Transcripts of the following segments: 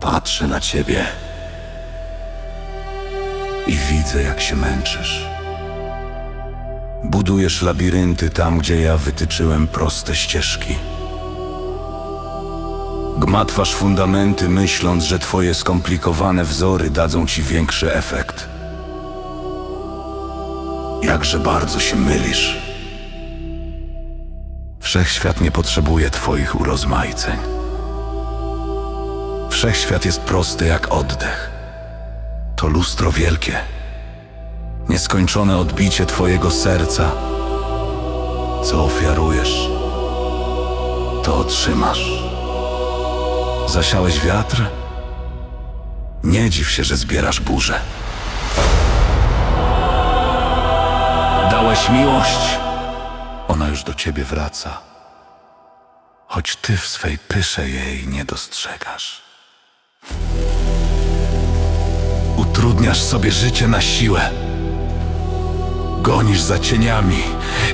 Patrzę na ciebie i widzę, jak się męczysz. Budujesz labirynty tam, gdzie ja wytyczyłem proste ścieżki. Gmatwasz fundamenty, myśląc, że twoje skomplikowane wzory dadzą ci większy efekt. Jakże bardzo się mylisz. Wszechświat nie potrzebuje twoich urozmaiceń. Wszechświat jest prosty jak oddech. To lustro wielkie. Nieskończone odbicie twojego serca. Co ofiarujesz, to otrzymasz. Zasiałeś wiatr? Nie dziw się, że zbierasz burzę. Dałeś miłość? Ona już do ciebie wraca. Choć ty w swej pysze jej nie dostrzegasz. Utrudniasz sobie życie na siłę. Gonisz za cieniami,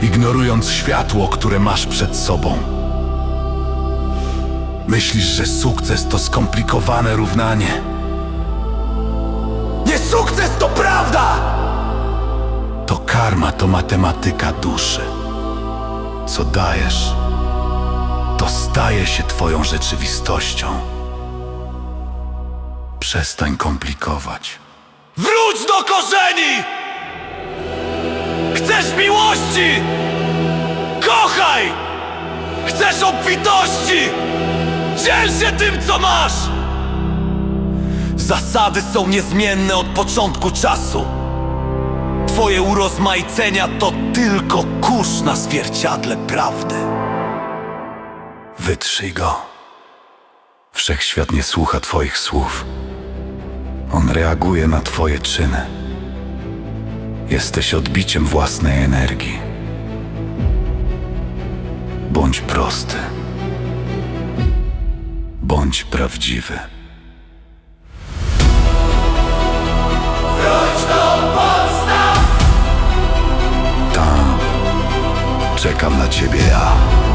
ignorując światło, które masz przed sobą. Myślisz, że sukces to skomplikowane równanie. Nie sukces to prawda! To karma to matematyka duszy. Co dajesz, to staje się twoją rzeczywistością. Przestań komplikować. Wróć do korzeni! Chcesz miłości? Kochaj! Chcesz obfitości? Dziel się tym, co masz! Zasady są niezmienne od początku czasu. Twoje urozmaicenia to tylko kurz na zwierciadle prawdy. Wytrzyj go. Wszechświat nie słucha Twoich słów. On reaguje na Twoje czyny. Jesteś odbiciem własnej energii. Bądź prosty. Bądź prawdziwy. Czekam na Ciebie ja.